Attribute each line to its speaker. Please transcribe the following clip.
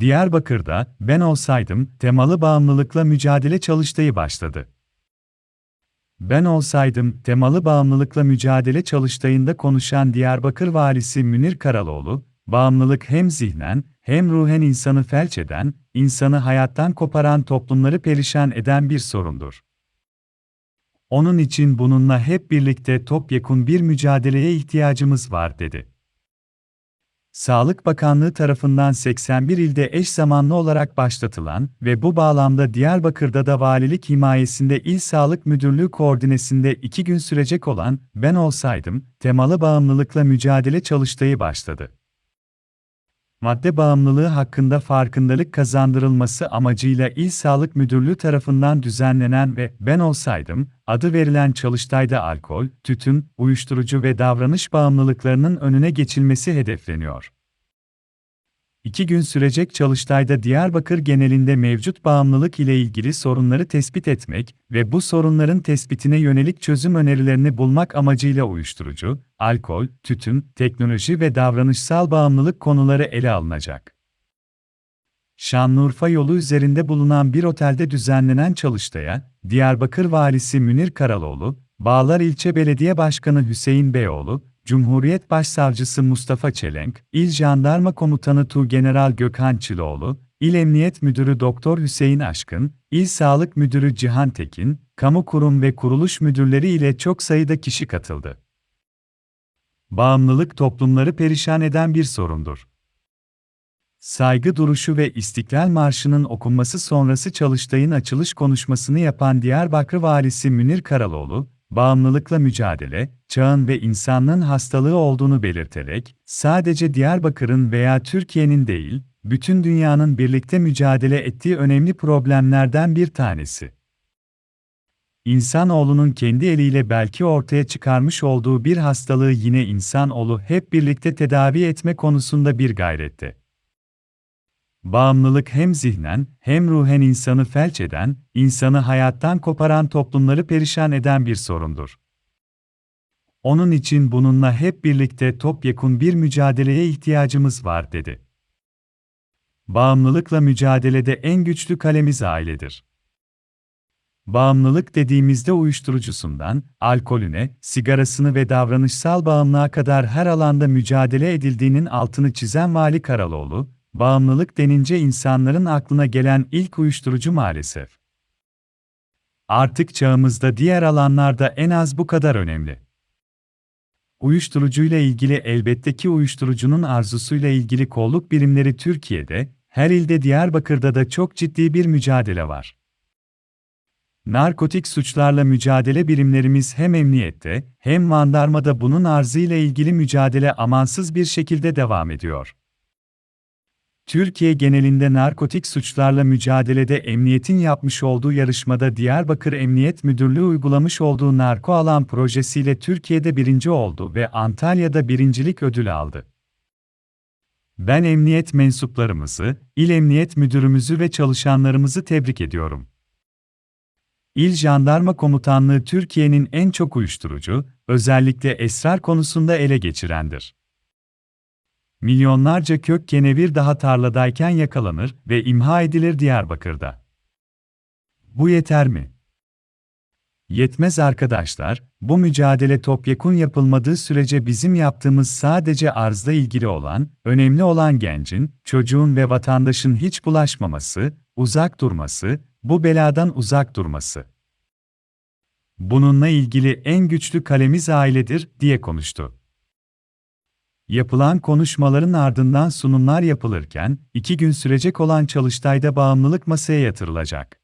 Speaker 1: Diyarbakır'da ben olsaydım temalı bağımlılıkla mücadele çalıştayı başladı. Ben olsaydım temalı bağımlılıkla mücadele çalıştayında konuşan Diyarbakır valisi Münir Karaloğlu, bağımlılık hem zihnen hem ruhen insanı felç eden, insanı hayattan koparan toplumları perişan eden bir sorundur. Onun için bununla hep birlikte topyekun bir mücadeleye ihtiyacımız var dedi. Sağlık Bakanlığı tarafından 81 ilde eş zamanlı olarak başlatılan ve bu bağlamda Diyarbakır'da da valilik himayesinde İl Sağlık Müdürlüğü koordinesinde iki gün sürecek olan Ben Olsaydım, temalı bağımlılıkla mücadele çalıştayı başladı. Madde bağımlılığı hakkında farkındalık kazandırılması amacıyla İl Sağlık Müdürlüğü tarafından düzenlenen ve Ben Olsaydım adı verilen çalıştayda alkol, tütün, uyuşturucu ve davranış bağımlılıklarının önüne geçilmesi hedefleniyor. İki gün sürecek çalıştayda Diyarbakır genelinde mevcut bağımlılık ile ilgili sorunları tespit etmek ve bu sorunların tespitine yönelik çözüm önerilerini bulmak amacıyla uyuşturucu, alkol, tütün, teknoloji ve davranışsal bağımlılık konuları ele alınacak. Şanlıurfa yolu üzerinde bulunan bir otelde düzenlenen çalıştaya, Diyarbakır Valisi Münir Karaloğlu, Bağlar İlçe Belediye Başkanı Hüseyin Beyoğlu, Cumhuriyet Başsavcısı Mustafa Çelenk, İl Jandarma Komutanı Tuğgeneral Gökhan Çiloğlu, İl Emniyet Müdürü Doktor Hüseyin Aşkın, İl Sağlık Müdürü Cihan Tekin, kamu kurum ve kuruluş müdürleri ile çok sayıda kişi katıldı. Bağımlılık toplumları perişan eden bir sorundur. Saygı duruşu ve İstiklal Marşı'nın okunması sonrası çalıştayın açılış konuşmasını yapan Diyarbakır Valisi Münir Karaloğlu, bağımlılıkla mücadele, çağın ve insanlığın hastalığı olduğunu belirterek, sadece Diyarbakır'ın veya Türkiye'nin değil, bütün dünyanın birlikte mücadele ettiği önemli problemlerden bir tanesi. İnsanoğlunun kendi eliyle belki ortaya çıkarmış olduğu bir hastalığı yine insanoğlu hep birlikte tedavi etme konusunda bir gayrette. Bağımlılık hem zihnen hem ruhen insanı felç eden, insanı hayattan koparan toplumları perişan eden bir sorundur. Onun için bununla hep birlikte topyekun bir mücadeleye ihtiyacımız var dedi. Bağımlılıkla mücadelede en güçlü kalemiz ailedir. Bağımlılık dediğimizde uyuşturucusundan, alkolüne, sigarasını ve davranışsal bağımlılığa kadar her alanda mücadele edildiğinin altını çizen Vali Karaloğlu, bağımlılık denince insanların aklına gelen ilk uyuşturucu maalesef. Artık çağımızda diğer alanlarda en az bu kadar önemli. Uyuşturucuyla ilgili elbette ki uyuşturucunun arzusuyla ilgili kolluk birimleri Türkiye'de, her ilde Diyarbakır'da da çok ciddi bir mücadele var. Narkotik suçlarla mücadele birimlerimiz hem emniyette hem mandarmada bunun arzıyla ilgili mücadele amansız bir şekilde devam ediyor. Türkiye genelinde narkotik suçlarla mücadelede emniyetin yapmış olduğu yarışmada Diyarbakır Emniyet Müdürlüğü uygulamış olduğu narko alan projesiyle Türkiye'de birinci oldu ve Antalya'da birincilik ödülü aldı. Ben emniyet mensuplarımızı, il emniyet müdürümüzü ve çalışanlarımızı tebrik ediyorum. İl Jandarma Komutanlığı Türkiye'nin en çok uyuşturucu, özellikle esrar konusunda ele geçirendir. Milyonlarca kök kenevir daha tarladayken yakalanır ve imha edilir Diyarbakır'da. Bu yeter mi? Yetmez arkadaşlar, bu mücadele topyekun yapılmadığı sürece bizim yaptığımız sadece arzla ilgili olan, önemli olan gencin, çocuğun ve vatandaşın hiç bulaşmaması, uzak durması, bu beladan uzak durması. Bununla ilgili en güçlü kalemiz ailedir, diye konuştu. Yapılan konuşmaların ardından sunumlar yapılırken, iki gün sürecek olan çalıştayda bağımlılık masaya yatırılacak.